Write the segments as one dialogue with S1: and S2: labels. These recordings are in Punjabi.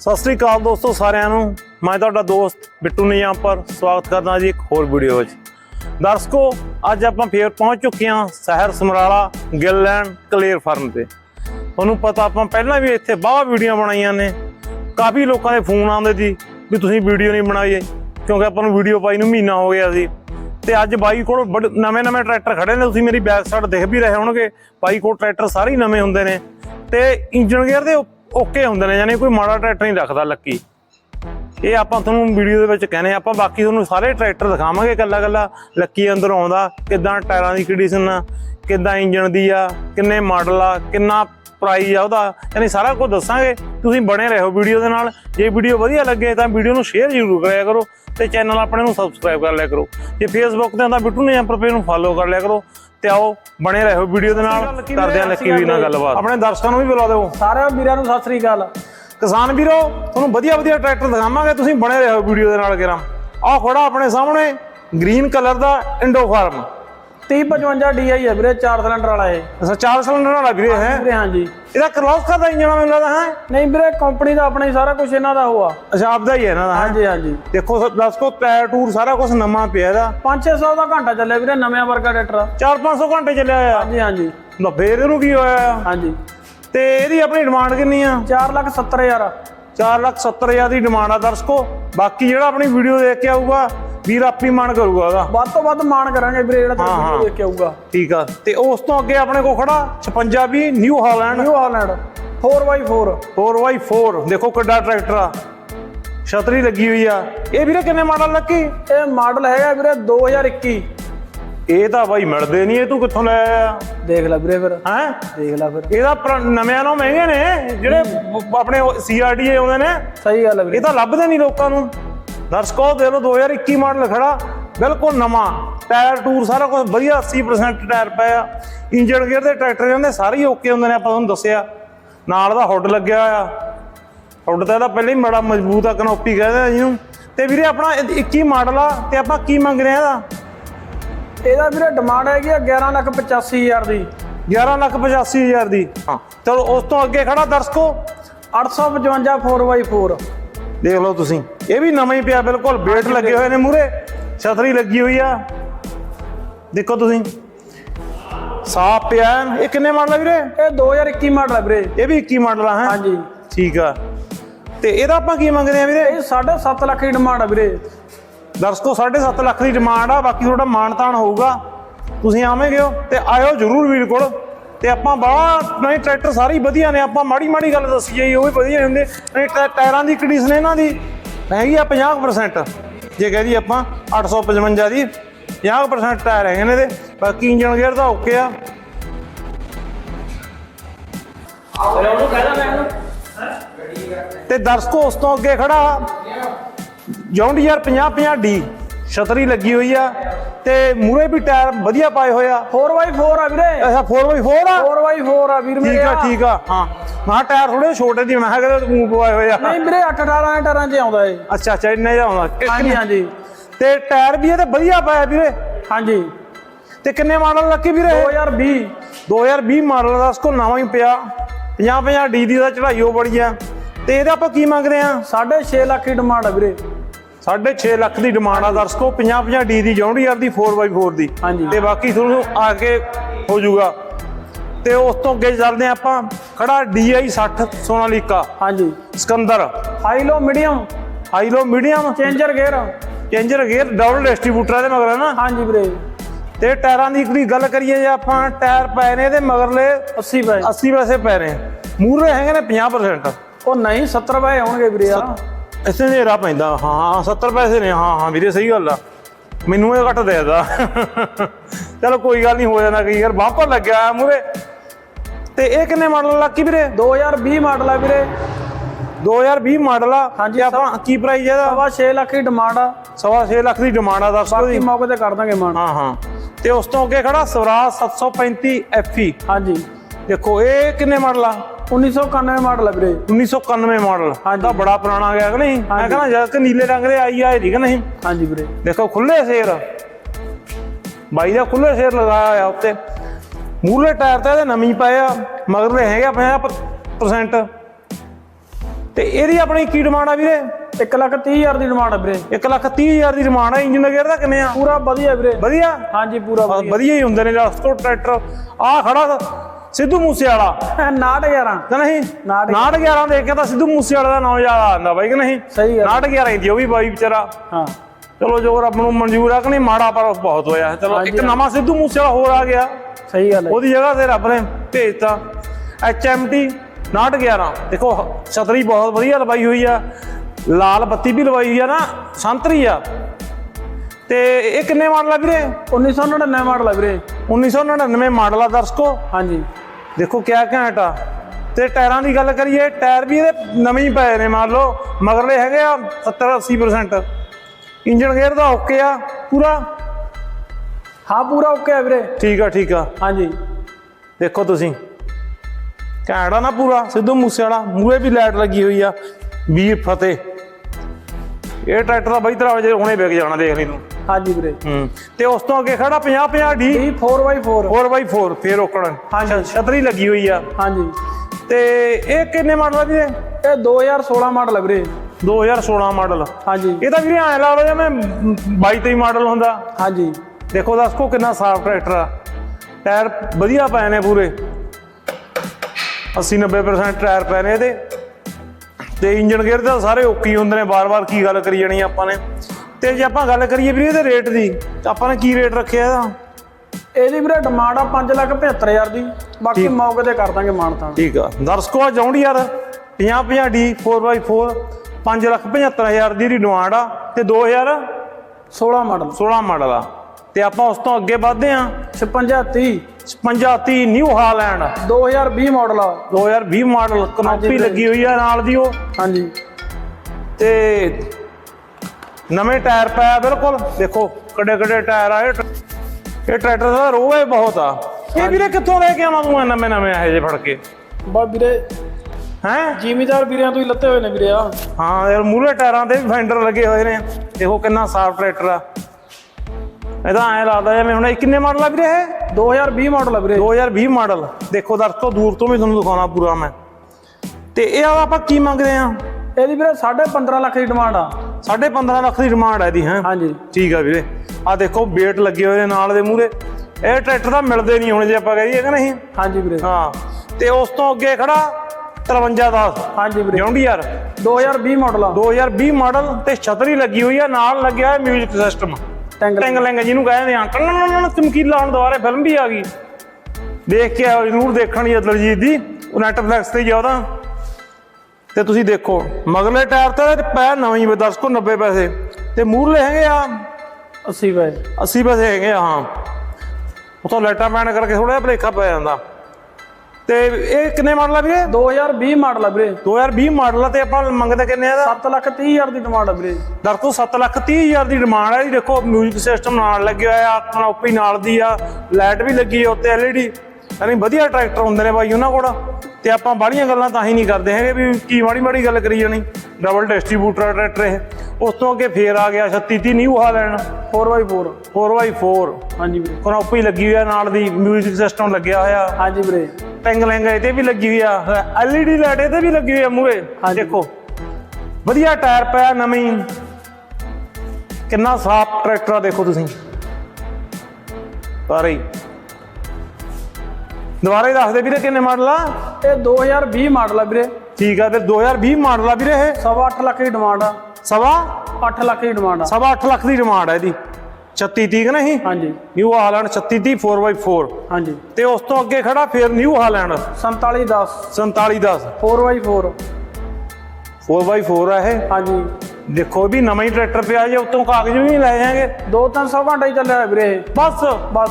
S1: ਸਤਿ ਸ੍ਰੀ ਅਕਾਲ ਦੋਸਤੋ ਸਾਰਿਆਂ ਨੂੰ। ਮੈਂ ਤੁਹਾਡਾ ਦੋਸਤ ਬਿੱਟੂ ਨਿਜਾਮਪਰ ਸਵਾਗਤ ਕਰਦਾ ਜੀ ਇੱਕ ਹੋਰ ਵੀਡੀਓ ਵਿੱਚ। ਦਰਸ਼ਕੋ, ਅੱਜ ਆਪਾਂ ਫੇਰ ਪਹੁੰਚ ਚੁੱਕੇ ਹਾਂ ਸ਼ਹਿਰ ਸਮਰਾਲਾ ਗਿੱਲੈਂਡ ਕਲੀਅਰ ਫਾਰਮ ਤੇ। ਤੁਹਾਨੂੰ ਪਤਾ ਆਪਾਂ ਪਹਿਲਾਂ ਵੀ ਇੱਥੇ ਬਾਹਰ ਵੀਡੀਓ ਬਣਾਈਆਂ ਨੇ। ਕਾਫੀ ਲੋਕਾਂ ਦੇ ਫੋਨ ਆਉਂਦੇ ਸੀ ਵੀ ਤੁਸੀਂ ਵੀਡੀਓ ਨਹੀਂ ਬਣਾਈ ਕਿਉਂਕਿ ਆਪਾਂ ਨੂੰ ਵੀਡੀਓ ਪਾਈ ਨੂੰ ਮਹੀਨਾ ਹੋ ਗਿਆ ਸੀ। ਤੇ ਅੱਜ ਬਾਈ ਕੋਲ ਨਵੇਂ ਨਵੇਂ ਟਰੈਕਟਰ ਖੜੇ ਨੇ। ਤੁਸੀਂ ਮੇਰੀ ਬੈਕ ਸਾਈਡ ਦੇਖ ਵੀ ਰਹੇ ਹੋਣਗੇ। ਬਾਈ ਕੋਲ ਟਰੈਕਟਰ ਸਾਰੇ ਨਵੇਂ ਹੁੰਦੇ ਨੇ। ਤੇ ਇੰਜਨ ਗੇਅਰ ਦੇ ਓਕੇ ਹੁੰਦੇ ਨੇ, ਯਾਨੀ ਕੋਈ ਮਾੜਾ ਟਰੈਕਟਰ ਨਹੀਂ ਰੱਖਦਾ ਲੱਕੀ। ਇਹ ਆਪਾਂ ਤੁਹਾਨੂੰ ਵੀਡੀਓ ਦੇ ਵਿੱਚ ਕਹਿੰਦੇ ਆਪਾਂ ਬਾਕੀ ਤੁਹਾਨੂੰ ਸਾਰੇ ਟਰੈਕਟਰ ਦਿਖਾਵਾਂਗੇ ਕੱਲਾ ਕੱਲਾ ਲੱਕੀ ਅੰਦਰ ਆਉਂਦਾ, ਕਿਦਾਂ ਟਾਇਰਾਂ ਦੀ ਕੰਡੀਸ਼ਨ ਆ, ਕਿਦਾਂ ਇੰਜਨ ਦੀ ਆ, ਕਿੰਨੇ ਮਾਡਲ ਆ, ਕਿੰਨਾ ਪ੍ਰਾਈਸ ਆ ਉਹਦਾ, ਯਾਨੀ ਸਾਰਾ ਕੁਝ ਦੱਸਾਂਗੇ। ਤੁਸੀਂ ਬਣੇ ਰਹੋ ਵੀਡੀਓ ਦੇ ਨਾਲ, ਜੇ ਵੀਡੀਓ ਵਧੀਆ ਲੱਗੇ ਤਾਂ ਵੀਡੀਓ ਨੂੰ ਸ਼ੇਅਰ ਜ਼ਰੂਰ ਕਰਿਆ ਕਰੋ ਤੇ ਚੈਨਲ ਆਪਣੇ ਨੂੰ ਸਬਸਕ੍ਰਾਈਬ ਕਰ ਲਿਆ ਕਰੋ। ਜੇ ਫੇਸਬੁੱਕ ਤੇ ਤਾਂ ਬਿੱਟੂ ਨੇ ਪਰ ਪੇਜ ਨੂੰ ਫਾਲੋ ਕਰ ਲਿਆ ਕਰੋ। ਤੇ ਆਓ ਬਣੇ ਰਹੋ ਵੀਡੀਓ ਦੇ ਨਾਲ। ਕਰਦੇ ਆ ਲੱਕੀ ਵੀ ਨਾਲ ਗੱਲਬਾਤ। ਆਪਣੇ ਦਰਸ਼ਕਾਂ ਨੂੰ ਵੀ ਬੁਲਾ ਦਿਓ।
S2: ਸਾਰਿਆਂ ਵੀਰਾਂ ਨੂੰ ਸਤਿ ਸ੍ਰੀ ਅਕਾਲ।
S1: ਕਿਸਾਨ ਵੀਰੋ ਤੁਹਾਨੂੰ ਵਧੀਆ ਵਧੀਆ ਟਰੈਕਟਰ ਦਿਖਾਵਾਂਗੇ। ਤੁਸੀਂ ਬਣੇ ਰਹੋ ਵੀਡੀਓ ਦੇ ਨਾਲ ਕਿਰਾਂ ਆਹ ਖੜਾ ਆਪਣੇ ਸਾਹਮਣੇ ਗ੍ਰੀਨ ਕਲਰ ਦਾ ਇੰਡੋ ਫਾਰਮ।
S2: 3055 DI ਹੈ ਵੀਰੇ 4 ਸਿਲੰਡਰ ਵਾਲਾ ਇਹ।
S1: ਅੱਛਾ ਚਾਰ ਸਿਲੰਡਰ ਵਾਲਾ ਵੀਰੇ ਹੈ
S2: ਵੀਰੇ ਹਾਂਜੀ।
S1: ਇਹਦਾ ਕਲੋਸ ਦਾ ਇੰਜਨ ਮੈਨੂੰ ਲੱਗਦਾ ਹੈ?
S2: ਨਹੀਂ ਵੀਰੇ ਕੰਪਨੀ ਦਾ ਆਪਣਾ ਹੀ ਸਾਰਾ ਕੁਝ ਇਹਨਾਂ ਦਾ ਹੋਆ।
S1: ਅੱਛਾ ਆਪਦਾ ਹੀ ਹੈ ਨਾ
S2: ਹਾਂਜੀ ਹਾਂਜੀ।
S1: ਦੇਖੋ ਦਰਸ਼ਕੋ ਟਾਇਰ ਟੂਰ ਸਾਰਾ ਕੁਝ ਨਵਾਂ ਪਿਆ ਇਹਦਾ?
S2: 5-600 ਦਾ ਘੰਟਾ ਚੱਲਿਆ ਵੀਰੇ ਨਵੇਂ ਵਰਗਾ ਟਰੈਕਟਰ
S1: 4-500 ਘੰਟੇ ਚੱਲਿਆ ਆ
S2: ਹਾਂਜੀ ਹਾਂਜੀ।
S1: ਨਾ ਫੇਰ ਇਹਨੂੰ ਕੀ ਹੋਇਆ ਆ?
S2: ਹਾਂਜੀ।
S1: ਤੇ ਇਹਦੀ ਆਪਣੀ ਡਿਮਾਂਡ ਕਿੰਨੀ ਆ?
S2: 470000
S1: 470000 ਦੀ ਡਿਮਾਂਡ ਆ ਦਰਸ਼ਕੋ। ਬਾਕੀ ਜਿਹੜਾ ਆਪਣੀ ਵੀਡੀਓ ਦੇਖ ਕੇ ਆਊਗਾ ਵੀਰ ਆਪੀ ਮਨ ਕਰੂਗਾ ਉਹਦਾ।
S2: ਵੱਧ ਤੋਂ ਵੱਧ ਮਾਣ ਕਰਾਂਗੇ ਵੀਰੇ ਜਿਹੜਾ
S1: ਹਾਂ, ਹਾਂ।
S2: ਤੁਹਾਨੂੰ ਦੇਖ ਕੇ ਆਊਗਾ
S1: ਠੀਕ ਆ। ਤੇ ਉਸ ਤੋਂ ਅੱਗੇ ਆਪਣੇ ਕੋਲ ਖੜਾ 56 ਵੀ New Holland
S2: New Holland 4x4
S1: 4x4 ਦੇਖੋ ਕਿੱਡਾ ਟਰੈਕਟਰ ਆ। ਛਤਰੀ ਲੱਗੀ ਹੋਈ ਆ। ਇਹ ਵੀਰੇ ਕਿੰਨੇ ਮਾਡਲ ਲੱਗੀ
S2: ਇਹ ਮਾਡਲ ਹੈਗਾ ਵੀਰੇ 2021
S1: ਇਹ ਤਾਂ ਬਾਈ ਮਿਲਦੇ ਨਹੀਂ ਇਹ ਤੂੰ ਕਿੱਥੋਂ ਲੈ ਆਇਆ?
S2: ਦੇਖ ਲੈ ਵੀਰੇ ਫਿਰ।
S1: ਹੈ?
S2: ਦੇਖ ਲੈ ਫਿਰ।
S1: ਇਹਦਾ ਪੁਰਾ- ਨਵਿਆਂ ਨਾਲੋਂ ਮਹਿੰਗੇ ਨੇ। ਜਿਹੜੇ ਬ- ਆਪਣੇ ਸੀਆਰਡੀਏ ਆਉਂਦੇ ਨੇ।
S2: ਸਹੀ ਗੱਲ ਹੈ ਵੀਰੇ।
S1: ਇਹ ਤਾਂ ਲੱਭਦੇ ਨਹੀਂ ਲੋਕਾਂ ਨੂੰ। ਦਰਸ਼ਕੋ ਦੇਖ ਲਓ 2021 ਮਾਡਲ ਖੜਾ ਬਿਲਕੁਲ ਨਵਾਂ ਟਾਇਰ ਟੂਰ ਸਾਰਾ ਕੁਝ ਵਧੀਆ 80% ਟਾਇਰ ਪਏ ਆ। ਇੰਜਨ ਗੇਅਰ ਦੇ ਟਰੈਕਟਰ ਜਾਂਦੇ ਸਾਰੇ ਹੀ ਓਕੇ ਹੁੰਦੇ ਨੇ ਆਪਾਂ ਤੁਹਾਨੂੰ ਦੱਸਿਆ। ਨਾਲ ਦਾ ਹੁੱਡ ਲੱਗਿਆ ਆ ਹੁੱਡ ਤਾਂ ਇਹਦਾ ਪਹਿਲਾਂ ਹੀ ਬੜਾ ਮਜ਼ਬੂਤ ਆ ਕਨੋਪੀ ਕਹਿੰਦੇ ਆ ਜਿਹਨੂੰ ਤੇ ਵੀਰੇ ਆਪਣਾ ਇਹ 21 ਮਾਡਲ ਆ ਤੇ ਆਪਾਂ ਕੀ ਮੰਗ ਰਹੇ ਆ ਇਹਦਾ?
S2: ਇਹਦਾ ਵੀਰੇ ਡਿਮਾਂਡ ਹੈਗੀ ਆ 1185000 ਦੀ।
S1: 11 ਲੱਖ 85 ਹਜ਼ਾਰ ਦੀ। ਹਾਂ। ਚਲੋ ਉਸ ਤੋਂ ਅੱਗੇ ਖੜਾ ਦਰਸ਼ਕੋ।
S2: 855 4x4
S1: ਦੇਖ ਲਓ ਤੁਸੀਂ। ਇਹ ਵੀ ਨਵਾਂ ਹੀ ਪਿਆ ਬਿਲਕੁਲ ਬੇਟ ਲੱਗੇ ਹੋਏ ਨੇ ਮੂਰੇ ਛਤਰੀ ਲੱਗੀ ਹੋਈ ਆ। ਦੇਖੋ ਤੁਸੀਂ। ਸਾਫ਼ ਪਿਆ। ਇਹ ਕਿੰਨੇ ਮਾਡਲ ਆ ਵੀਰੇ?
S2: ਇਹ 2021 ਮਾਡਲ ਹੈ ਵੀਰੇ।
S1: ਇਹ ਵੀ 21 ਮਾਡਲ ਆ ਹੈ?
S2: ਹਾਂਜੀ।
S1: ਠੀਕ ਆ। ਤੇ ਇਹਦਾ ਆਪਾਂ ਕੀ ਮੰਗਦੇ ਆ ਵੀਰੇ?
S2: ਇਹ 7.5 ਲੱਖ ਦੀ ਡਿਮਾਂਡ ਹੈ ਵੀਰੇ।
S1: ਦਰਸ਼ਕੋ 7.5 ਲੱਖ ਦੀ ਡਿਮਾਂਡ ਆ। ਬਾਕੀ ਤੁਹਾਡਾ ਮਾਨਤਾਨ ਹੋਊਗਾ। ਤੁਸੀਂ ਆਵੇਂਗੇ ਤੇ ਆਇਓ ਜਰੂਰ ਵੀਰ ਕੋਲ। ਤੇ ਆਪਾਂ ਬਾਹਲਾ, ਨਹੀਂ, ਟਰੈਕਟਰ ਸਾਰੇ ਹੀ ਵਧੀਆ ਨੇ, ਆਪਾਂ ਮਾੜੀ ਮਾੜੀ ਗੱਲ ਦੱਸੀ ਜਾਈ ਉਹ ਵੀ ਵਧੀਆ ਹੁੰਦੇ। ਨਹੀਂ ਟਾਇਰਾਂ ਦੀ ਕੰਡੀਸ਼ਨ ਇਹਨਾਂ ਦੀ। ਹੈਗੀ ਆ 50% ਜੇ ਕਹਦੀ ਆਪਾਂ 855 ਦੀ 50% ਟਾਇਰ ਹੈਗੇ ਨੇ ਦੇ ਬਾਕੀ ਇੰਜਨ ਗੇਅਰ ਦਾ ਓਕੇ ਆ। ਤੇ ਦਰਸ਼ਕੋ, ਉਸ ਤੋਂ ਅੱਗੇ ਖੜਾ। ਜੌਂਡੀਅਰ 50 50 ਡੀ ਛਤਰੀ ਲੱਗੀ ਹੋਈ ਆ। ਤੇ ਮੂਰੇ ਵੀ ਟਾਇਰ ਵਧੀਆ ਪਾਏ ਹੋਏ ਆ।
S2: 4x4 ਆ ਵੀਰੇ।
S1: ਅੱਛਾ 4x4 ਆ?
S2: 4x4 ਆ ਵੀਰ
S1: ਠੀਕ
S2: ਮੇਰੇ
S1: ਆ। ਠੀਕ ਆ। ਹਾਂ। ਮਾ ਟਾਇਰ ਥੋੜੇ ਛੋਟੇ ਦੀ ਮੈਂ ਕਿਹਾ ਮੂੰਹ ਪਵਾਏ ਹੋਏ ਆ।
S2: ਨਹੀਂ ਵੀਰੇ 8 18 ਟਰਾਂ 'ਚ ਆਉਂਦਾ ਏ।
S1: ਅੱਛਾ ਅੱਛਾ ਇੰਨੇ ਦਾ ਆਉਂਦਾ।
S2: ਹਾਂਜੀ ਹਾਂਜੀ।
S1: ਤੇ ਟਾਇਰ ਵੀ ਇਹ ਤੇ ਵਧੀਆ ਪਾਇਆ ਵੀਰੇ।
S2: ਹਾਂਜੀ।
S1: ਤੇ ਕਿੰਨੇ ਮਾਡਲ ਲੱਗੀ ਵੀਰੇ?
S2: 2020
S1: 2020 ਮਾਡਲ ਦਾ ਸਕੋ ਨਵਾਂ ਹੀ ਪਿਆ। 50 50 ਡੀ ਦੀ ਦਾ ਚੜਾਈ ਉਹ ਬੜੀ ਆ। ਤੇ ਇਹਦਾ ਆਪਾਂ ਕੀ ਮੰਗਦੇ ਆ?
S2: 6.5 ਲੱਖ ਦੀ ਡਿਮਾਂਡ ਆ ਵੀਰੇ।
S1: 6.5 ਲੱਖ ਦੀ ਡਿਮਾਂਡ ਆ ਦਰਸ਼ਕੋ 50 50 ਡੀ ਦੀ ਜੌਂਡੀਅਰ ਦੀ 4x4 ਦੀ।
S2: ਹਾਂਜੀ।
S1: ਤੇ ਬਾਕੀ ਤੁਹਾਨੂੰ ਆ ਕੇ ਹੋ ਜਾਊਗਾ। ਤੇ ਉਸ ਤੋਂ ਅੱਗੇ ਚੱਲਦੇ ਆਪਾਂ ਖੜਾ DI 60 ਸੋਨਾਲੀਕਾ।
S2: ਹਾਂਜੀ।
S1: Sikandar.
S2: High low medium
S1: high low medium
S2: changer gear
S1: changer gear double distributor ਦੇ ਮਗਰ ਨਾ?
S2: ਹਾਂਜੀ ਵੀਰੇ।
S1: ਤੇ ਟਾਇਰਾਂ ਦੀ ਜਿਹੜੀ ਗੱਲ ਕਰੀਏ ਜੇ ਆਪਾਂ ਟਾਇਰ ਪਏ ਨੇ ਇਹਦੇ ਮਗਰਲੇ
S2: 80 ਪਏ।
S1: 80 ਪੈਸੇ ਪੈ ਰਹੇ ਮੂਰੇ ਹੈਗੇ ਨੇ 50%
S2: ਉਹ ਨਹੀਂ 70 ਪਏ ਆਉਣਗੇ ਵੀਰੇ ਆ
S1: ਇਸੇ ਨੇਰਾ ਪੈਂਦਾ ਹਾਂ 70 ਪੈਸੇ ਨੇ ਹਾਂ ਹਾਂ ਵੀਰੇ ਸਹੀ ਗੱਲ ਆ। ਮੈਨੂੰ ਇਹ ਘੱਟ ਦੇਦਾ। ਚਲੋ ਕੋਈ ਗੱਲ ਨਹੀਂ ਹੋ ਜਾਣਾ ਕਈ ਯਾਰ ਬਾਪਰ ਲੱਗਿਆ ਮੂਰੇ ਤੇ ਇਹ ਕਿੰਨੇ ਮਾਡਲ ਲੱਕੀ ਵੀਰੇ?
S2: 2020 ਮਾਡਲ ਆ ਵੀਰੇ।
S1: 2020 ਮਾਡਲ ਆ?
S2: ਹਾਂਜੀ,
S1: ਆਪਾਂ ਕੀ ਪ੍ਰਾਈਸ ਇਹਦਾ?
S2: ਸਵਾ 6 ਲੱਖ ਦੀ ਡਿਮਾਂਡ ਆ।
S1: ਸਵਾ 6 ਲੱਖ ਦੀ ਡਿਮਾਂਡ ਆ ਦੱਸ ਜੀ।
S2: ਮੌਕੇ ਤੇ ਕਰ ਦਾਂਗੇ ਮਾਨ
S1: ਹਾਂ ਹਾਂ। ਤੇ ਉਸ ਤੋਂ ਅੱਗੇ ਖੜਾ ਸਵਰਾਜ 735 FE
S2: ਹਾਂਜੀ।
S1: ਦੇਖੋ ਇਹ ਕਿੰਨੇ ਮਾਡਲ ਆ?
S2: 1991 ਮਾਡਲ ਆ ਵੀਰੇ।
S1: 1991 ਮਾਡਲ। ਤਾਂ ਬੜਾ ਪੁਰਾਣਾ ਗਿਆ ਕਿ ਨਹੀਂ? ਮੈਂ ਕਹਿੰਦਾ ਜਦ ਕਿ ਨੀਲੇ ਰੰਗ ਦੇ ਆਈ ਆਏ ਠੀਕ ਨਹੀਂ?
S2: ਹਾਂਜੀ ਵੀਰੇ।
S1: ਦੇਖੋ ਖੁੱਲੇ ਸ਼ੇਰ। ਬਾਈ ਦਾ ਖੁੱਲੇ ਸ਼ੇਰ ਲਗਾਇਆ ਹੋਇਆ ਉੱਤੇ। ਮੂਹਰੇ ਟਾਇਰ ਤਾਂ ਇਹਦੇ ਨਵੀਂ ਪਏ ਆ ਮਗਰਲੇ ਹੈਗੇ 50% ਤੇ ਇਹਦੀ ਆਪਣੀ ਕੀ ਡਿਮਾਂਡ ਆ ਵੀਰੇ?
S2: 1 ਲੱਖ 30 ਹਜ਼ਾਰ ਦੀ ਡਿਮਾਂਡ ਹੈ ਵੀਰੇ।
S1: 1 ਲੱਖ 30 ਹਜ਼ਾਰ ਦੀ ਡਿਮਾਂਡ ਆ ਇੰਜਨ ਗੇਅਰ ਦਾ ਕਿੰਨੇ ਆ?
S2: ਪੂਰਾ ਵਧੀਆ ਵੀਰੇ।
S1: ਵਧੀਆ?
S2: ਹਾਂਜੀ ਪੂਰਾ
S1: ਵਧੀਆ। ਹੀ ਹੁੰਦੇ ਨੇ ਰਸਤੋ ਟਰੈਕਟਰ। ਆ ਖੜਾ ਸਿੱਧੂ ਮੂਸੇ ਵਾਲਾ
S2: ਵਧੀਆ 911
S1: ਕਿ ਨਹੀਂ?
S2: ਨਾਟ
S1: 11 ਦੇਖ ਕੇ ਤਾਂ ਸਿੱਧੂ ਮੂਸੇ ਵਾਲੇ ਦਾ ਨਾਮ ਯਾਦ ਆਉਂਦਾ ਬਾਈ ਕਿ ਨਹੀਂ?
S2: ਸਹੀ ਹੈ
S1: 11 ਦੀ ਉਹ ਵੀ ਬਾਈ ਵਿਚਾਰਾ।
S2: ਹਾਂ।
S1: ਚਲੋ ਜੋ ਰੱਬ ਨੂੰ ਮਨਜ਼ੂਰ ਆ ਕਿ ਨਹੀਂ ਮਾੜਾ ਪਰ ਬਹੁਤ ਹੋਇਆ। ਚਲੋ ਇੱਕ। ਨਵਾਂ ਸਿੱਧੂ ਮੂਸੇ ਵਾਲਾ ਹੋਰ ਆ ਗਿਆ।
S2: ਸਹੀ ਗੱਲ ਹੈ।
S1: ਉਹਦੀ ਜਗ੍ਹਾ ਤੇ ਰੱਬ ਨੇ ਭੇਜਤਾ। HMT 911 ਦੇਖੋ ਛਤਰੀ ਬਹੁਤ ਵਧੀਆ ਲਵਾਈ ਹੋਈ ਆ। ਲਾਲ ਬੱਤੀ ਵੀ ਲਵਾਈ ਹੋਈ ਆ ਨਾ ਸੰਤਰੀ ਆ। ਤੇ ਇਹ ਕਿੰਨੇ ਮਾਡਲ ਆ ਵੀਰੇ?
S2: 1999 ਮਾਡਲ ਹੈ ਵੀਰੇ।
S1: 1999 ਮਾਡਲ ਆ ਦਰਸ਼ਕੋ।
S2: ਹਾਂਜੀ।
S1: ਦੇਖੋ ਕਿਆ ਘੈਂਟ ਆ। ਤੇ ਟਾਇਰਾਂ ਦੀ ਗੱਲ ਕਰੀਏ ਟਾਇਰ ਵੀ ਇਹਦੇ ਨਵੇਂ ਹੀ ਪਏ ਨੇ ਮੰਨ ਲਓ ਮਗਰਲੇ ਹੈਗੇ ਆ 70 80% ਇੰਜਨ ਗੇਅਰ ਦਾ ਓਕੇ ਆ ਪੂਰਾ?
S2: ਹਾਂ ਪੂਰਾ ਓਕੇ ਹੈ ਵੀਰੇ।
S1: ਠੀਕ ਆ ਠੀਕ ਆ।
S2: ਹਾਂਜੀ।
S1: ਦੇਖੋ ਤੁਸੀਂ। ਘੈਂਟ ਆ ਨਾ ਪੂਰਾ ਸਿੱਧੂ ਮੂਸੇ ਵਾਲਾ ਮੂਹਰੇ ਵੀ ਲਾਈਟ ਲੱਗੀ ਹੋਈ ਆ। ਵੀਰ ਫਤਿਹ। ਇਹ ਟਰੈਕਟਰ ਦਾ ਬਈ ਤਰ੍ਹਾਂ ਵਜੇ ਹੁਣੇ ਵਿਕ ਜਾਣਾ ਦੇਖ ਲਈ ਤੂੰ।
S2: ਹਾਂਜੀ ਵੀਰੇ।
S1: ਹੂੰ। ਤੇ ਉਸ ਤੋਂ ਅੱਗੇ ਖੜਾ 50 50 ਡੀ।
S2: ਇਹ 4x4
S1: 4x4 ਫੇਰ ਰੋਕਣ।
S2: ਹਾਂਜੀ।
S1: ਛਤਰੀ ਲੱਗੀ ਹੋਈ ਆ।
S2: ਹਾਂਜੀ।
S1: ਤੇ ਇਹ ਕਿੰਨੇ ਮਾਡਲ ਆ ਵੀਰੇ?
S2: ਇਹ 2016 ਮਾਡਲ ਹੈ ਵੀਰੇ।
S1: 2016 ਮਾਡਲ
S2: ਹਾਂਜੀ।
S1: ਇਹ ਤਾਂ ਵੀਰੇ ਐ ਲਾ ਲਓ ਜਿਵੇਂ 22 23 ਮਾਡਲ ਹੁੰਦਾ।
S2: ਹਾਂਜੀ।
S1: ਦੇਖੋ ਦੱਸੋ ਕਿੰਨਾ ਸਾਫ਼ ਟਰੈਕਟਰ ਆ। ਟਾਇਰ ਵਧੀਆ ਪਏ ਨੇ ਪੂਰੇ। 80 90% ਟਾਇਰ ਪਏ ਨੇ ਇਹਦੇ। ਤੇ ਇੰਜਨ ਗੇਅਰ ਤਾਂ ਸਾਰੇ ਓਕੇ ਹੁੰਦੇ ਨੇ। ਬਾਰ-ਬਾਰ ਕੀ ਗੱਲ ਕਰੀ ਜਾਣੀ ਆਪਾਂ ਨੇ। ਤੇ ਜੇ ਆਪਾਂ ਗੱਲ ਕਰੀਏ ਵੀਰੇ ਇਹਦੇ ਰੇਟ ਦੀ ਤਾਂ ਆਪਾਂ ਨੇ ਕੀ ਰੇਟ ਰੱਖਿਆ ਇਹਦਾ?
S2: ਇਹਦੀ ਵੀਰੇ ਡਿਮਾਂਡ ਆ 575000 ਦੀ। ਬਾਕੀ ਮੌਕੇ ਤੇ ਕਰ ਦਾਂਗੇ ਮਾਨਤਾ।
S1: ਠੀਕ ਆ। ਦਰਸ਼ਕੋ ਆ ਜੌਂਡੀ ਯਾਰ 50 50 ਡੀ 4x4 575000 ਦੀ ਦੀ ਡਿਮਾਂਡ ਆ ਤੇ 2016
S2: 16 ਮਾਡਲ
S1: ਮਾਡਲ ਆ। ਤੇ ਆਪਾਂ ਉਸ ਤੋਂ ਅੱਗੇ ਵਧਦੇ ਆ
S2: 56 30
S1: 55 ਨਿਊ ਹਾਲੈਂਡ
S2: 2020 ਮਾਡਲ ਆ।
S1: 2020 ਮਾਡਲ ਕਨੋਪੀ। ਲੱਗੀ ਹੋਈ ਆ ਨਾਲ ਦੀ ਉਹ।
S2: ਹਾਂਜੀ।
S1: ਤੇ ਨਵੇਂ ਟਾਇਰ ਪਾਇਆ ਬਿਲਕੁਲ। ਦੇਖੋ ਕੱਡੇ ਕੱਡੇ ਟਾਇਰ ਆ ਇਹ ਟਰੈਕਟਰ ਦਾ ਰੋਹ ਹੈ ਬਹੁਤ ਆ। ਇਹ ਵੀਰੇ ਕਿੱਥੋਂ ਲੈ ਕੇ ਆਵਾਂ ਤੂੰ ਨਵੇਂ ਨਵੇਂ ਇਹੋ ਜਿਹੇ ਫੜ ਕੇ?
S2: ਬਾ ਵੀਰੇ
S1: ਹੈ?
S2: ਜ਼ਿਮੀਦਾਰ ਵੀਰਿਆਂ ਤੋਂ ਹੀ ਲੱਤੇ ਹੋਏ ਨੇ ਵੀਰੇ ਆ।
S1: ਹਾਂ ਯਾਰ ਮੂਹਰੇ ਟਾਇਰਾਂ ਤੇ ਵੀ ਫੈਂਡਰ ਲੱਗੇ ਹੋਏ ਨੇ। ਦੇਖੋ ਕਿੰਨਾ ਸਾਫ਼ ਟਰੈਕਟਰ ਆ। ਇਹਦਾ ਐਂ ਲੱਗਦਾ ਜਿਵੇਂ ਹੁਣ ਇਹ ਕਿੰਨੇ ਮਾਡਲ ਆ ਵੀਰੇ ਇਹ?
S2: 2020 ਮਾਡਲ ਆ ਵੀਰੇ।
S1: 2020 ਮਾਡਲ। ਦੇਖੋ ਦਰਸ਼ਕੋ ਦੂਰ ਤੋਂ ਵੀ ਤੁਹਾਨੂੰ ਦਿਖਾਉਣਾ ਪੂਰਾ ਮੈਂ। ਤੇ ਇਹ ਆਪਾਂ ਕੀ ਮੰਗਦੇ ਆ?
S2: ਇਹਦੀ ਵੀਰੇ 15.5 ਲੱਖ ਦੀ ਡਿਮਾਂਡ ਆ।
S1: 15.5 ਲੱਖ ਦੀ ਡਿਮਾਂਡ ਹੈ ਇਹਦੀ ਹੈ?
S2: ਹਾਂਜੀ।
S1: ਠੀਕ ਆ ਵੀਰੇ। ਆ ਦੇਖੋ ਵੇਟ ਲੱਗੇ ਹੋਏ ਨੇ ਨਾਲ ਦੇ ਮੂਹਰੇ। ਇਹ ਟਰੈਕਟਰ ਤਾਂ ਮਿਲਦੇ ਨਹੀਂ ਹੁਣ ਜੇ ਆਪਾਂ ਕਹੀਏ ਕਿ ਨਹੀਂ?
S2: ਹਾਂਜੀ ਵੀਰੇ।
S1: ਹਾਂ। ਤੇ ਉਸ ਤੋਂ ਅੱਗੇ ਖੜਾ 5310
S2: ਹਾਂਜੀ ਵੀਰੇ।
S1: ਜੌਂਡੀਆਰ
S2: 2020 ਮਾਡਲ ਆ।
S1: 2020 ਮਾਡਲ ਤੇ ਛਤਰੀ ਲੱਗੀ ਹੋਈ ਆ ਨਾਲ ਲੱਗਿਆ ਹੈ ਮਿਊਜ਼ਿਕ ਸਿਸਟਮ ਟੈਂਗ ਲੈਂਗ ਜਿਹਨੂੰ ਕਹਿੰਦੇ ਆ ਟੰਨ ਚਮਕੀਲਾ ਹੁਣ ਦੁਬਾਰੇ ਫਿਲਮ ਵੀ ਆ ਗਈ। ਦੇਖ ਕੇ ਆਓ ਜਰੂਰ ਦੇਖਣੀ ਹੈ ਦਲਜੀਤ ਦੀ। ਉਹ ਨੈਟਫਲਿਕਸ ਤੇ ਆ ਉਹਦਾ। ਤੇ ਤੁਸੀਂ ਦੇਖੋ ਮਗਲੇ ਟਾਇਰ ਤੇ ਪੈ ਨਵੀਂ ਵੇ ਦਰਸ਼ਕੋ 90 ਪੈਸੇ। ਤੇ ਮੂਹਰਲੇ ਹੈਗੇ ਆ?
S2: 80 ਵੇ
S1: 80 ਪੈਸੇ ਹੈਗੇ ਆ ਹਾਂ। ਉਤੋਂ ਲਾਈਟਾਂ ਪੈਣ ਕਰਕੇ ਥੋੜਾ ਜਿਹਾ ਭਲੇਖਾ ਪੈ ਜਾਂਦਾ। ਤੇ ਇਹ ਕਿੰਨੇ ਮਾਡਲ ਆ ਵੀਰੇ?
S2: 2020 ਮਾਡਲ ਆ ਵੀਰੇ।
S1: 2020 ਮਾਡਲ ਆ ਤੇ ਆਪਾਂ ਮੰਗਦੇ ਕਿੰਨੇ ਆ ਇਹਦਾ?
S2: 7 ਲੱਖ 30 ਹਜ਼ਾਰ ਦੀ ਡਿਮਾਂਡ ਆ ਵੀਰੇ।
S1: ਦਰਤੋਂ 7 ਲੱਖ 30 ਹਜ਼ਾਰ ਦੀ ਡਿਮਾਂਡ ਹੈ ਜੀ। ਦੇਖੋ ਮਿਊਜ਼ਿਕ ਸਿਸਟਮ ਨਾਲ ਲੱਗਿਆ ਹੋਇਆ ਕਨੋਪੀ ਨਾਲ ਦੀ ਆ ਲਾਈਟ ਵੀ ਲੱਗੀ ਹੈ ਉੱਤੇ LED ਯਾਨੀ ਵਧੀਆ ਟਰੈਕਟਰ ਹੁੰਦੇ ਨੇ ਬਾਈ ਉਹਨਾਂ ਕੋਲ। ਤੇ ਆਪਾਂ ਬਾਹਲੀਆਂ ਗੱਲਾਂ ਤਾਂ ਹੀ ਨਹੀਂ ਕਰਦੇ ਹੈਗੇ ਵੀ ਕੀ ਮਾੜੀ ਮਾੜੀ ਗੱਲ ਕਰੀ ਜਾਣੀ। ਡਬਲ ਡਿਸਟ੍ਰੀਬਿਊਟਰ ਟਰੈਕਟਰ ਇਹ। ਉਸ ਤੋਂ ਅੱਗੇ ਫੇਰ ਆ ਗਿਆ 36 30 ਨਿਊ ਹਾਲੈਂਡ
S2: 4x4
S1: 4x4
S2: ਹਾਂਜੀ ਵੀਰੇ।
S1: ਕਨੋਪੀ ਲੱਗੀ ਹੋਈ ਆ ਨਾਲ ਦੀ ਮਿਊਜ਼ਿਕ ਸਿਸਟਮ ਲੱਗਿਆ ਹੋਇਆ।
S2: ਹਾਂਜੀ ਵੀਰੇ।
S1: ਟੈਂਗ ਲੈਂਗ ਇਹਦੇ ਵੀ ਲੱਗੀ ਹੋਈ ਆ। LED ਲਾਈਟ ਇਹਦੇ ਵੀ ਲੱਗੀ ਹੋਈ ਆ ਮੂਰੇ
S2: ਹਾਂਜੀ।
S1: ਦੇਖੋ ਵਧੀਆ ਟਾਇਰ ਪਿਆ ਨਵੀਂ। ਕਿੰਨਾ ਸਾਫ਼ ਟਰੈਕਟਰ ਆ ਦੇਖੋ ਤੁਸੀਂ। ਸਾਰੇ ਹੀ ਦੁਬਾਰੇ ਦੱਸ ਦੇ ਵੀਰੇ ਕਿੰਨੇ ਮਾਡਲ ਆ?
S2: ਇਹ 2020 ਮਾਡਲ ਆ ਵੀਰੇ।
S1: ਠੀਕ ਆ ਤੇ 2020 ਮਾਡਲ ਆ ਵੀਰੇ ਇਹ?
S2: ਸਵਾ 8 ਲੱਖ ਦੀ ਡਿਮਾਂਡ ਆ।
S1: ਸਵਾ?
S2: 8 ਲੱਖ ਦੀ ਡਿਮਾਂਡ ਆ।
S1: ਸਵਾ 8 ਲੱਖ ਦੀ ਡਿਮਾਂਡ ਆ ਇਹਦੀ। 36 ਤੀਕ ਨਹੀਂ?
S2: ਹਾਂਜੀ।
S1: ਨਿਊ ਹਾਲੈਂਡ 36 ਤੀ 4x4
S2: ਹਾਂਜੀ।
S1: ਤੇ ਉਸ ਤੋਂ ਅੱਗੇ ਖੜਾ ਫੇਰ ਨਿਊ ਹਾਲੈਂਡ
S2: 4710
S1: 4710
S2: 4x4
S1: 4x4 ਆ ਇਹ?
S2: ਹਾਂਜੀ।
S1: ਦੇਖੋ ਵੀ ਨਵਾਂ ਹੀ ਟਰੈਕਟਰ ਪਿਆ ਜੇ ਉਤੋਂ ਕਾਗਜ਼ ਵੀ ਨਹੀਂ ਲੈ ਜਾਗੇ
S2: 2-300 ਘੰਟਾ ਹੀ ਚੱਲਿਆ ਵੀਰੇ।
S1: ਬਸ।
S2: ਬਸ।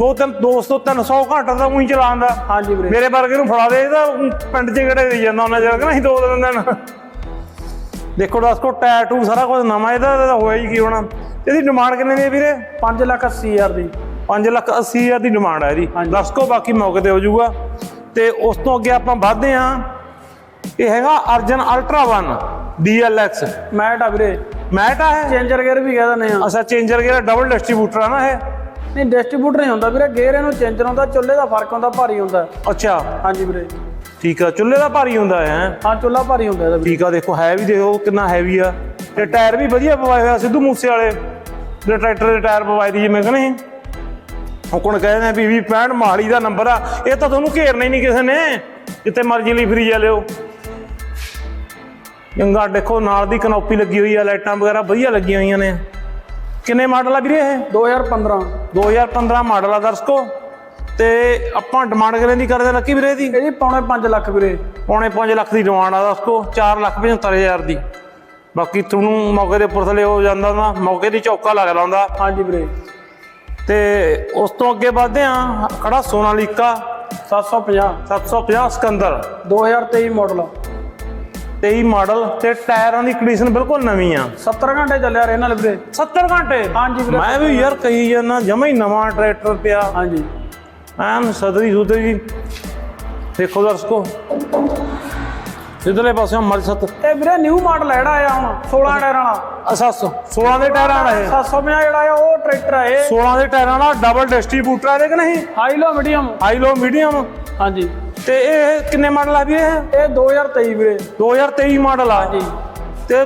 S1: ਦੋ ਤਿੰਨ 200 300 ਘੰਟਾ ਤਾਂ ਉਹੀ ਚਲਾਉਂਦਾ
S2: ਹਾਂਜੀ ਵੀਰੇ।
S1: ਮੇਰੇ ਵਰਗੇ ਨੂੰ ਫੜਾ ਦੇ ਤਾਂ ਊਂ ਪਿੰਡ 'ਚ ਕਿਹੜੇ ਦੇ ਜਾਂਦਾ ਉਹਨਾਂ ਚਿਰ ਕਿ ਨਹੀਂ ਦੋ ਦਿਨ ਦਿਨ। ਦੇਖੋ ਦੱਸੋ ਟੈਟੂ ਸਾਰਾ ਕੁਝ ਨਵਾਂ ਇਹਦਾ ਇਹਦਾ ਹੋਇਆ ਹੀ ਕੀ ਹੋਣਾ। ਇਹਦੀ ਡਿਮਾਂਡ ਕਿੰਨੇ ਦੀ ਹੈ ਵੀਰੇ?
S2: 5 ਲੱਖ 80 ਹਜ਼ਾਰ ਦੀ।
S1: 5 ਲੱਖ 80 ਹਜ਼ਾਰ ਦੀ ਡਿਮਾਂਡ ਹੈ ਇਹਦੀ। ਦੱਸੋ ਬਾਕੀ ਮੌਕੇ ਤੇ ਹੋ ਜਾਊਗਾ। ਤੇ ਉਸ ਤੋਂ ਅੱਗੇ ਆਪਾਂ ਵੱਧਦੇ ਹਾਂ। ਇਹ ਹੈਗਾ ਅਰਜਨ ਅਲਟਰਾ 1 DLX
S2: ਮੈਟ ਆ ਵੀਰੇ।
S1: ਮੈਟ ਆ ਹੈ
S2: ਚੇਂਜਰ ਗੇਅਰ ਵੀ ਕਹਿ ਦਿੰਦੇ ਆ।
S1: ਅੱਛਾ ਚੇਂਜਰ ਗਿਆ ਡਬਲ ਡਿਸਟ੍ਰੀਬਿਊਟਰ ਆ ਨਾ ਇਹ?
S2: ਨਹੀਂ ਡਿਸਟ੍ਰੀਬਿਊਟਰ ਨਹੀਂ ਹੁੰਦਾ ਵੀਰੇ ਗੇਅਰ ਇਹਨੂੰ ਚੇਂਜਰ ਹੁੰਦਾ ਚੁੱਲ੍ਹੇ ਦਾ ਫ਼ਰਕ ਹੁੰਦਾ ਭਾਰੀ ਹੁੰਦਾ।
S1: ਅੱਛਾ।
S2: ਹਾਂਜੀ ਵੀਰੇ।
S1: ਠੀਕ ਆ ਚੁੱਲ੍ਹੇ ਦਾ ਭਾਰੀ ਹੁੰਦਾ ਹੈ ਹੈਂ?
S2: ਹਾਂ ਚੁੱਲਾ ਭਾਰੀ ਹੁੰਦਾ ਇਹਦਾ ਵੀਰੇ।
S1: ਠੀਕ ਆ ਦੇਖੋ ਹੈ ਵੀ ਦੇਖੋ ਕਿੰਨਾ ਹੈਵੀ ਆ। ਤੇ ਟਾਇਰ ਵੀ ਵਧੀਆ ਪਵਾਏ ਹੋਇਆ ਸਿੱਧੂ ਮੂਸੇ ਵਾਲੇ ਦੇ ਟਰੈਕਟਰ ਦੇ ਟਾਇਰ ਪਵਾਏ ਦੀ ਜਿਵੇਂ ਕਹਿੰਦੇ ਉਹ ਕੋਣ ਕਹਿੰਦੇ ਨੇ ਵੀ ਵੀ 65 ਮਾਲੀ ਦਾ ਨੰਬਰ ਆ ਇਹ ਤਾਂ ਤੁਹਾਨੂੰ ਘੇਰਨਾ ਹੀ ਨਹੀਂ ਕਿਸੇ ਨੇ। ਜਿੱਥੇ ਮਰਜ਼ੀ ਲਈ ਫਰੀ ਜਾ ਲਿਓ। ਜੰਗਾ ਦੇਖੋ ਨਾਲ ਦੀ ਕਨੋਪੀ ਲੱਗੀ ਹੋਈ ਆ ਲਾਈਟਾਂ ਵਗੈਰਾ ਵਧੀਆ ਲੱਗੀਆਂ ਹੋਈਆਂ ਨੇ। ਕਿੰਨੇ ਮਾਡਲ ਆ ਵੀਰੇ ਇਹ?
S2: 2015
S1: 2015 ਮਾਡਲ ਆ ਦਰਸ਼ਕੋ। ਤੇ ਆਪਾਂ ਡਿਮਾਂਡ ਕਰੇ ਦੀ ਕਰਦੇ ਲੱਕੀ ਵੀਰੇ ਦੀ
S2: ਇਹਦੀ ਪੌਣੇ 5 ਲੱਖ ਵੀਰੇ।
S1: ਪੌਣੇ 5 ਲੱਖ ਦੀ ਡਿਮਾਂਡ ਆ ਦਰਸ਼ਕੋ 4 ਲੱਖ 75 ਹਜ਼ਾਰ ਦੀ। ਬਾਕੀ ਤੁਹਾਨੂੰ ਮੌਕੇ ਦੇ ਉੱਪਰ ਥਲੇ ਹੋ ਜਾਂਦਾ ਨਾ ਮੌਕੇ ਦੀ ਚੌਕਾ ਲੱਗ ਲਾਉਂਦਾ
S2: ਹਾਂਜੀ ਵੀਰੇ।
S1: ਤੇ ਉਸ ਤੋਂ ਅੱਗੇ ਵਧਦੇ ਆ ਖੜਾ ਸੋਨਾਲੀਕਾ
S2: 750
S1: 750 ਸਿਕੰਦਰ।
S2: 2023 ਮਾਡਲ
S1: 23 ਮਾਡਲ ਤੇ ਟਾਇਰਾਂ ਦੀ ਕੰਡੀਸ਼ਨ ਬਿਲਕੁਲ ਨਵੀਂ ਆ।
S2: 70 ਘੰਟੇ ਚੱਲਿਆ ਰੇ ਨਾਲ ਵੀਰੇ।
S1: 70 ਘੰਟੇ?
S2: ਹਾਂਜੀ ਵੀਰੇ।
S1: ਮੈਂ ਵੀ ਯਾਰ ਕਹੀ ਜਾਂਦਾ ਜਮਾ ਹੀ ਨਵਾਂ ਟਰੈਕਟਰ ਪਿਆ।
S2: ਹਾਂਜੀ।
S1: ਐਨ ਸਦਰੀ ਸੁਧਰੀ ਜੀ। ਦੇਖੋ ਦਰਸ਼ਕੋ। ਇਧਰਲੇ ਪਾਸੇ ਮਰ ਸਤ।
S2: ਇਹ ਵੀਰੇ ਨਿਊ ਮਾਡਲ ਜਿਹੜਾ ਆਇਆ ਹੁਣ 16 ਟਾਇਰਾਂ ਵਾਲਾ।
S1: ਅਸਾ 16 ਦੇ ਟਾਇਰਾਂ ਵਾਲਾ ਇਹ?
S2: 750 ਜਿਹੜਾ ਆ ਉਹ ਟਰੈਕਟਰ ਆ ਇਹ।
S1: 16 ਦੇ ਟਾਇਰਾਂ ਵਾਲਾ ਡਬਲ ਡਿਸਟ੍ਰੀਬਿਊਟਰ ਹੈ ਕਿ ਨਹੀਂ?
S2: High low medium
S1: high low medium
S2: ਹਾਂਜੀ।
S1: ਤੇ ਇਹ ਕਿੰਨੇ ਮਾਡਲ ਆ ਵੀ ਇਹ
S2: ਇਹ 2023 ਵੀਰੇ।
S1: 2023 ਮਾਡਲ ਆ।
S2: ਜੀ
S1: ਤੇ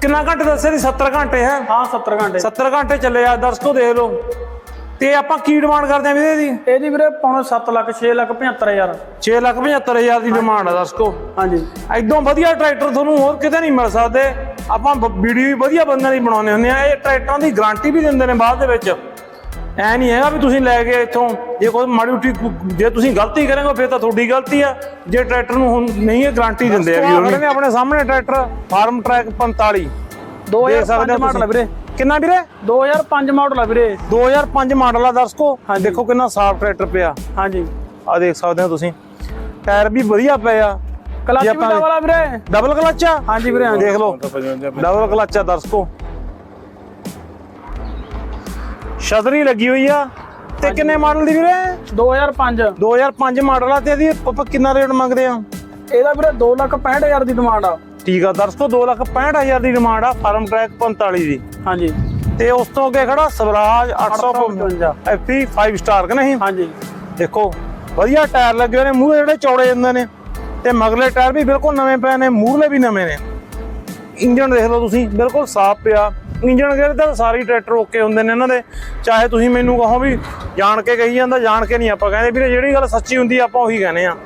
S1: ਕਿੰਨਾ ਘੰਟੇ ਦੱਸਿਆ ਸੀ? 70 ਘੰਟੇ ਹੈ?
S2: ਹਾਂ 70 ਘੰਟੇ।
S1: 70 ਘੰਟੇ ਚੱਲੇ ਆ ਦਰਸ਼ਕੋ ਦੇਖ ਲਓ। ਤੇ ਆਪਾਂ ਕੀ ਡਿਮਾਂਡ ਕਰਦੇ ਆ ਵੀਰੇ ਦੀ
S2: ਇਹਦੀ ਵੀਰੇ ਪੌਣੇ 7 ਲੱਖ 6 ਲੱਖ 75 ਹਜ਼ਾਰ।
S1: 6 ਲੱਖ 75 ਹਜ਼ਾਰ ਦੀ ਡਿਮਾਂਡ ਆ ਦਰਸ਼ਕੋ।
S2: ਹਾਂਜੀ।
S1: ਐਦੋਂ ਵਧੀਆ ਟਰੈਕਟਰ ਤੁਹਾਨੂੰ ਹੋਰ ਕਿਤੇ ਨਹੀਂ ਮਿਲ ਸਕਦੇ। ਆਪਾਂ ਵੀਡੀਓ ਵੀ ਵਧੀਆ ਬੰਦਿਆਂ ਦੀ ਬਣਾਉਂਦੇ ਹੁੰਦੇ ਆ। ਇਹ ਟਰੈਕਟਰਾਂ ਦੀ ਗਾਰੰਟੀ ਵੀ ਦਿੰਦੇ ਨੇ ਬਾਅਦ ਦੇ ਵਿੱਚ। ਐ ਨਹੀਂ ਹੈਗਾ ਵੀ ਤੁਸੀਂ ਲੈ ਗਏ ਇੱਥੋਂ ਜੇ ਕੋਈ ਮਾੜੀ ਉਠੀ ਜੇ ਤੁਸੀਂ ਗਲਤੀ ਕਰੋਗੇ ਫਿਰ ਤਾਂ ਤੁਹਾਡੀ ਗਲਤੀ ਆ। ਜੇ ਟਰੈਕਟਰ ਨੂੰ ਹੁਣ ਨਹੀਂ ਇਹ ਗਾਰੰਟੀ ਦਿੰਦੇ ਆ ਵੀ। ਨੇ ਆਪਣੇ ਸਾਹਮਣੇ ਟਰੈਕਟਰ ਫਾਰਮ ਟਰੈਕ 45 ਦੇਖ ਸਕਦੇ
S2: 2005
S1: ਹੋ
S2: ਮਾਡਲ ਆ। ਵੀਰੇ।
S1: ਕਿੰਨਾ ਵੀਰੇ?
S2: 2005 ਮਾਡਲ ਆ ਵੀਰੇ।
S1: 2005 ਮਾਡਲ ਆ ਦਰਸ਼ਕੋ। ਦੇਖੋ ਕਿੰਨਾ ਸਾਫ਼ ਟਰੈਕਟਰ ਪਿਆ।
S2: ਹਾਂਜੀ।
S1: ਆ ਦੇਖ ਸਕਦੇ ਹੋ ਤੁਸੀਂ। ਟਾਇਰ ਵੀ ਵਧੀਆ ਪਏ ਆ।
S2: ਕਲਚ ਵੀ ਡਬਲ ਆ ਵੀਰੇ।
S1: ਡਬਲ ਕਲਚ ਆ?
S2: ਹਾਂਜੀ ਵੀਰੇ
S1: ਦੇਖ ਲਓ। ਡਬਲ ਕਲਚ ਆ ਦਰਸ਼ਕੋ। ਸ਼ਦਰੀ ਲੱਗੀ ਹੋਈ ਆ। ਤੇ ਕਿੰਨੇ ਮਾਡਲ ਦੀ ਵੀਰੇ?
S2: 2005
S1: 2005 ਮਾਡਲ ਆ ਤੇ ਇਹਦੀ ਆਪਾਂ ਕਿੰਨਾ ਰੇਟ ਮੰਗਦੇ ਆ?
S2: ਇਹਦਾ ਵੀਰੇ 2 ਲੱਖ 65 ਹਜ਼ਾਰ ਦੀ ਡਿਮਾਂਡ ਆ।
S1: ਠੀਕ ਆ ਦਰਸ਼ਕੋ 2 ਲੱਖ 65000 ਦੀ ਡਿਮਾਂਡ ਆ ਫਾਰਮ ਟਰੈਕ 45 ਦੀ।
S2: ਹਾਂਜੀ।
S1: ਤੇ ਉਸ ਤੋਂ ਅੱਗੇ ਖੜਾ ਸਵਰਾਜ
S2: 855
S1: 855 FP 5 ਸਟਾਰ ਕਿ ਨਹੀਂ?
S2: ਹਾਂਜੀ।
S1: ਦੇਖੋ ਵਧੀਆ ਟਾਇਰ ਲੱਗੇ ਹੋਏ ਨੇ ਮੂਹਰੇ ਜਿਹੜੇ ਚੌੜੇ ਜਾਂਦੇ ਨੇ ਤੇ ਮਗਲੇ ਟਾਇਰ ਵੀ ਬਿਲਕੁਲ ਨਵੇਂ ਪਏ ਨੇ ਮੂਹਰਲੇ ਵੀ ਨਵੇਂ ਨੇ। ਇੰਜਨ ਦੇਖ ਲਓ ਤੁਸੀਂ ਬਿਲਕੁਲ ਸਾਫ਼ ਪਿਆ। ਇੰਜਨ ਗੇਅਰ ਤਾਂ ਸਾਰੇ ਟਰੈਕਟਰ ਓਕੇ ਹੁੰਦੇ ਨੇ ਇਹਨਾਂ ਦੇ। ਚਾਹੇ ਤੁਸੀਂ ਮੈਨੂੰ ਕਹੋ ਵੀ ਜਾਣ ਕੇ ਕਹੀ ਜਾਂਦਾ ਜਾਣ ਕੇ ਨਹੀਂ ਆਪਾਂ ਕਹਿੰਦੇ। ਵੀਰੇ ਜਿਹੜੀ ਗੱਲ ਸੱਚੀ ਹੁੰਦੀ ਆ, ਆਪਾਂ ਉਹੀ ਕਹਿੰਦੇ ਆ।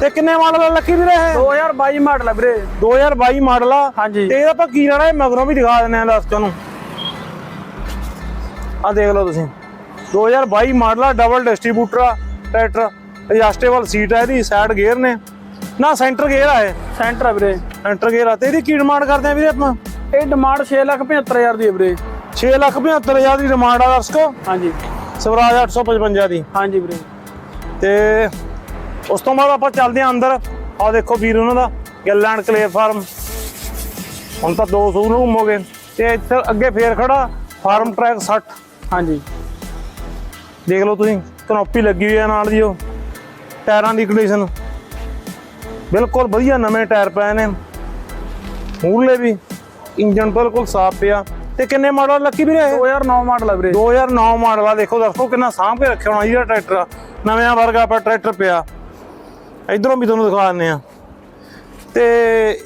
S1: ਤੇ ਕਿੰਨੇ ਮਾਡਲ ਲੱਕੀ ਵੀਰੇ ਇਹ?
S2: 2022 ਮਾਡਲ ਆ ਵੀਰੇ।
S1: 2022 ਮਾਡਲ ਆ।
S2: ਹਾਂਜੀ।
S1: ਤੇ ਇਹਦਾ ਆਪਾਂ ਕੀ ਲੈਣਾ ਇਹ ਮਗਰੋਂ ਵੀ ਦਿਖਾ ਦਿੰਦੇ ਆ ਦਰਸ਼ਕਾਂ ਨੂੰ। ਆ ਦੇਖ ਲਓ ਤੁਸੀਂ। 2022 ਮਾਡਲ ਆ ਡਬਲ ਡਿਸਟ੍ਰੀਬਿਊਟਰ ਆ ਟਰੈਕਟਰ। ਐਡਜਸਟੇਬਲ ਸੀਟ ਆ ਇਹਦੀ ਸਾਈਡ ਗੇਅਰ ਨੇ। ਨਾ ਸੈਂਟਰ ਗੇਅਰ ਆ ਇਹ।
S2: ਸੈਂਟਰ ਆ ਵੀਰੇ।
S1: ਸੈਂਟਰ ਗੇਅਰ ਆ। ਤੇ ਇਹਦੀ ਕੀ ਡਿਮਾਂਡ ਕਰਦੇ ਆ ਵੀਰੇ ਆਪਾਂ?
S2: ਇਹ ਡਿਮਾਂਡ 6 ਲੱਖ 75 ਹਜ਼ਾਰ ਦੀ ਆ ਵੀਰੇ।
S1: 6 ਲੱਖ 75 ਹਜ਼ਾਰ ਦੀ ਡਿਮਾਂਡ ਆ ਦਰਸ਼ਕੋ।
S2: ਹਾਂਜੀ।
S1: ਸਵਰਾਜ 855 ਦੀ।
S2: ਹਾਂਜੀ ਵੀਰੇ।
S1: ਤੇ ਉਸ ਤੋਂ ਬਾਅਦ ਆਪਾਂ ਚੱਲਦੇ ਆਂ ਅੰਦਰ। ਆ ਦੇਖੋ ਵੀਰ ਉਹਨਾਂ ਦਾ ਗੱਲੈਂਡ ਕਲੇ ਫਾਰਮ। ਹੁਣ ਤਾਂ ਦੋ ਸੂ ਨੂੰ ਘੁੰਮੋਗੇ। ਤੇ ਇੱਥੇ ਅੱਗੇ ਫੇਰ ਖੜਾ ਫਾਰਮ ਟਰੈਕ 60
S2: ਹਾਂਜੀ।
S1: ਦੇਖ ਲਓ ਤੁਸੀਂ ਕਨੋਪੀ ਲੱਗੀ ਹੋਈ ਹੈ ਨਾਲ ਦੀ ਉਹ। ਟਾਇਰਾਂ ਦੀ ਕੰਡੀਸ਼ਨ ਬਿਲਕੁਲ ਵਧੀਆ ਨਵੇਂ ਟਾਇਰ ਪਏ ਨੇ। ਮੂਰਲੇ ਵੀ। ਇੰਜਨ ਬਿਲਕੁਲ ਸਾਫ਼ ਪਿਆ। ਤੇ ਕਿੰਨੇ ਮਾਡਲ ਲੱਕੀ ਵੀਰੇ? ਇਹ
S2: 2009 ਮਾਡਲ ਆ ਵੀਰੇ।
S1: 2009 ਮਾਡਲ ਆ। ਦੇਖੋ ਦੱਸੋ ਕਿੰਨਾ ਸਾਂਭ ਕੇ ਰੱਖਿਆ ਹੋਣਾ ਇਹਦਾ ਟਰੈਕਟਰ ਨਵਿਆਂ ਵਰਗਾ ਪਰ ਟਰੈਕਟਰ ਪਿਆ। ਇਧਰੋਂ ਵੀ ਤੁਹਾਨੂੰ ਦਿਖਾ ਦਿੰਦੇ ਆ। ਤੇ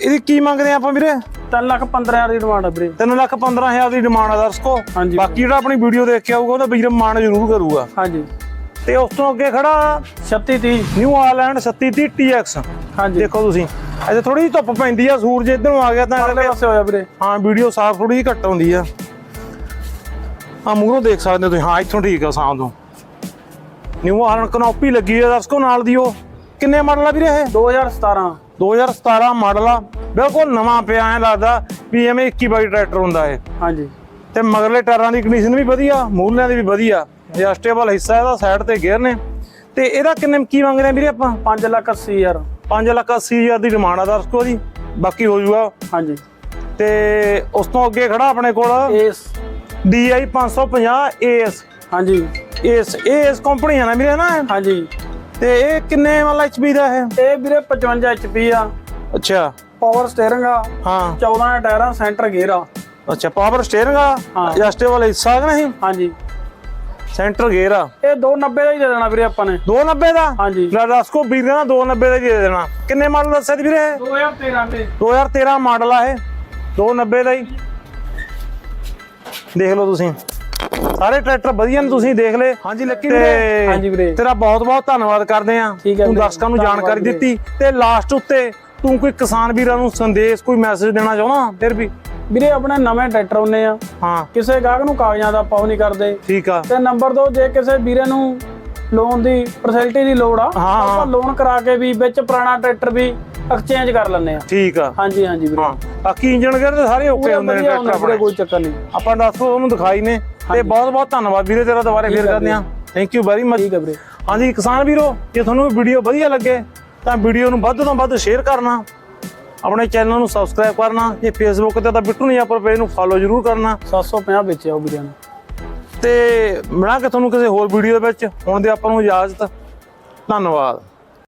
S1: ਇਹਦੀ ਕੀ ਮੰਗਦੇ ਆ ਆਪਾਂ ਵੀਰੇ?
S2: 3 ਲੱਖ 15 ਹਜ਼ਾਰ ਦੀ ਡਿਮਾਂਡ ਆ ਵੀਰੇ।
S1: 3 ਲੱਖ 15000 ਦੀ ਡਿਮਾਂਡ ਆ ਦਰਸ਼ਕੋ। ਬਾਕੀ ਜਿਹੜਾ ਆਪਣੀ ਵੀਡੀਓ ਦੇਖ ਕੇ ਆਊਗਾ ਉਹਦਾ ਵੀਰ ਮਾਨ ਜ਼ਰੂਰ ਕਰੂਗਾ।
S2: ਹਾਂਜੀ।
S1: ਤੇ ਉਸ ਤੋਂ ਅੱਗੇ ਖੜਾ
S2: 36 30
S1: ਨਿਊ ਆਲੈਂਡ 3730 TX
S2: ਹਾਂਜੀ।
S1: ਦੇਖੋ ਤੁਸੀਂ ਇੱਥੇ ਥੋੜੀ ਜਿਹੀ ਧੁੱਪ ਪੈਂਦੀ ਆ ਸੂਰਜ ਇਧਰੋਂ ਆ ਗਿਆ ਤਾਂ
S2: ਅਗਲੇ ਪਾਸੇ ਹੋਇਆ ਵੀਰੇ।
S1: ਹਾਂ ਵੀਡੀਓ ਸਾਫ਼ ਥੋੜੀ ਜਿਹੀ ਘੱਟ ਆਉਂਦੀ ਆ। ਆ ਮੂਹਰੋਂ ਦੇਖ ਸਕਦੇ ਹੋ ਤੁਸੀਂ। ਹਾਂ ਇੱਥੋਂ ਠੀਕ ਆ ਸਾਹ ਤੋਂ। ਨਿਊ ਆਲੈਂਡ ਕਨੋਪੀ ਲੱਗੀ ਆ ਦਰਸ਼ਕੋ ਨਾਲ ਦੀ ਉਹ। ਕਿੰਨੇ ਮਾਡਲ ਆ ਵੀਰੇ ਇਹ?
S2: 2017
S1: 2017 ਮਾਡਲ ਆ। ਬਿਲਕੁਲ ਨਵਾਂ ਪਿਆ ਐ ਲੱਗਦਾ ਵੀ ਐਵੇਂ 21 ਬਾਈ ਟਰੈਕਟਰ ਹੁੰਦਾ ਏ
S2: ਹਾਂਜੀ।
S1: ਤੇ ਮਗਰਲੇ ਟਾਇਰਾਂ ਦੀ ਕੰਡੀਸ਼ਨ ਵੀ ਵਧੀਆ ਮੂਹਰਲਿਆਂ ਦੀ ਵੀ ਵਧੀਆ। ਐਡਜਸਟੇਬਲ ਹਿੱਸਾ ਇਹਦਾ ਸਾਈਡ ਤੇ ਗੇਅਰ ਨੇ। ਤੇ ਇਹਦਾ ਕਿੰਨੇ ਕੀ ਮੰਗਦੇ ਆ ਵੀਰੇ ਆਪਾਂ?
S2: 5 ਲੱਖ 80 ਹਜ਼ਾਰ।
S1: 5 ਲੱਖ 80 ਹਜ਼ਾਰ ਦੀ ਡਿਮਾਂਡ ਆ ਦਰਸ਼ਕੋ ਦੀ ਬਾਕੀ ਹੋ ਜੂਗਾ।
S2: ਹਾਂਜੀ।
S1: ਤੇ ਉਸ ਤੋਂ ਅੱਗੇ ਖੜਾ ਆਪਣੇ ਕੋਲ
S2: ਏਸ
S1: DI 550 AS
S2: ਹਾਂਜੀ।
S1: AS AS ਕੰਪਨੀ ਆ ਨਾ ਵੀਰੇ ਨਾ?
S2: ਹਾਂਜੀ।
S1: ਤੇ ਇਹ ਕਿੰਨੇ ਵਾਲਾ HP ਦਾ ਹੈ
S2: ਇਹ ਵੀਰੇ 55 HP ਆ।
S1: ਅੱਛਾ।
S2: ਪਾਵਰ ਸਟੀਅਰਿੰਗ ਆ।
S1: ਹਾਂ।
S2: 14 ਦਾ ਟਾਇਰ ਸੈਂਟਰ ਗੇਅਰ ਆ।
S1: ਅੱਛਾ ਪਾਵਰ ਸਟੀਅਰਿੰਗ ਆ?
S2: ਹਾਂ।
S1: ਐਡਜਸਟੇਬਲ ਹਿੱਸਾ ਕਿ ਨਹੀਂ?
S2: ਹਾਂਜੀ।
S1: ਸੈਂਟਰ ਗੇਅਰ ਆ।
S2: ਇਹ 290 ਦਾ ਹੀ ਦੇ ਦੇਣਾ ਵੀਰੇ ਆਪਾਂ ਨੇ।
S1: 290 ਦਾ?
S2: ਹਾਂਜੀ।
S1: ਲੈ ਦੱਸ ਕੋ ਵੀਰ ਨਾ 290 ਦਾ ਹੀ ਦੇ ਦੇਣਾ। ਕਿੰਨੇ ਮਾਡਲ ਦੱਸਿਆ ਸੀ ਵੀਰੇ
S2: 2013 ਦੇ
S1: 2013 ਮਾਡਲ ਆ ਇਹ। 290 ਦਾ ਹੀ। ਦੇਖ ਲਓ ਤੁਸੀਂ। ਸਾਰੇ ਟਰੈਕਟਰ ਵਧੀਆ ਨੇ ਤੁਸੀਂ ਦੇਖ ਲਏ। ਹਾਂਜੀ ਲੱਕੀ ਵੀਰੇ।
S2: ਹਾਂਜੀ ਵੀਰੇ।
S1: ਤੇਰਾ ਬਹੁਤ ਬਹੁਤ ਧੰਨਵਾਦ ਕਰਦੇ ਆ ਤੂੰ ਦਰਸ਼ਕਾਂ ਨੂੰ ਜਾਣਕਾਰੀ। ਦਿੱਤੀ। ਤੇ ਲਾਸਟ ਉੱਤੇ ਤੂੰ ਕੋਈ ਕਿਸਾਨ ਵੀਰਾਂ ਨੂੰ ਸੰਦੇਸ਼ ਕੋਈ ਮੈਸੇਜ ਦੇਣਾ ਚਾਹਣਾ ਫਿਰ ਵੀ।
S2: ਵੀਰੇ ਆਪਣੇ ਨਵੇਂ ਟਰੈਕਟਰ ਹੁੰਨੇ ਆ।
S1: ਹਾਂ।
S2: ਕਿਸੇ ਗਾਹਕ ਨੂੰ ਕਾਗਜ਼ਾਂ ਦਾ ਪਾਉ ਨਹੀਂ ਕਰਦੇ।
S1: ਠੀਕ ਆ।
S2: ਤੇ ਨੰਬਰ 2 ਜੇ ਕਿਸੇ ਵੀਰੇ ਨੂੰ ਲੋਨ ਦੀ ਫੈਸਿਲਿਟੀ ਦੀ ਲੋੜ ਆ। ਆਪਾਂ ਲੋਨ ਕਰਾ ਕੇ ਵੀ ਵਿੱਚ ਪੁਰਾਣਾ ਟਰੈਕਟਰ ਵੀ ਐਕਸਚੇਂਜ ਕਰ ਲੈਂਦੇ ਆ।
S1: ਠੀਕ ਆ।
S2: ਹਾਂਜੀ ਹਾਂਜੀ ਵੀਰੇ।
S1: ਹਾਂ। ਬਾਕੀ ਇੰਜਨ ਗੇਅਰ ਤੇ ਸਾਰੇ ਓਕੇ ਹੁੰਦੇ ਨੇ ਟਰੈਕਟਰ ਆਪਣੇ।
S2: ਕੋਈ ਚੱਕਰ ਨਹੀਂ।
S1: ਆਪਾਂ ਦੱਸੋ ਉਹਨੂੰ ਦਿਖਾਈ ਨੇ। ਤੇ ਬਹੁਤ ਬਹੁਤ ਧੰਨਵਾਦ ਵੀਰੇ ਤੇਰਾ ਦੁਬਾਰੇ ਫੇਰ ਕਰਦੇ ਆ। ਥੈਂਕ ਯੂ ਵੈਰੀ ਮਚ
S2: ਠੀਕ ਹੈ ਵੀਰੇ।
S1: ਹਾਂਜੀ ਕਿਸਾਨ ਵੀਰੋ ਜੇ ਤੁਹਾਨੂੰ ਵੀਡੀਓ ਵਧੀਆ ਲੱਗੇ ਤਾਂ ਵੀਡੀਓ ਨੂੰ ਵੱਧ ਤੋਂ ਵੱਧ ਸ਼ੇਅਰ ਕਰਨਾ। ਆਪਣੇ ਚੈਨਲ ਨੂੰ ਸਬਸਕ੍ਰਾਈਬ ਕਰਨਾ ਜੇ ਫੇਸਬੁੱਕ ਤੇ ਤਾਂ ਬਿੱਟੂ ਨਹੀਂ ਆਪਰ ਪੇਜ ਨੂੰ ਫਾਲੋ ਜ਼ਰੂਰ ਕਰਨਾ।
S2: 750 ਵਿੱਚ ਆਓ ਵੀਰੇ ਨੂੰ।
S1: ਤੇ ਮਿਲਾਂਗੇ ਤੁਹਾਨੂੰ ਕਿਸੇ ਹੋਰ ਵੀਡੀਓ ਦੇ ਵਿੱਚ। ਹੁਣ ਦੇ ਆਪਾਂ ਨੂੰ ਇਜਾਜ਼ਤ। ਧੰਨਵਾਦ।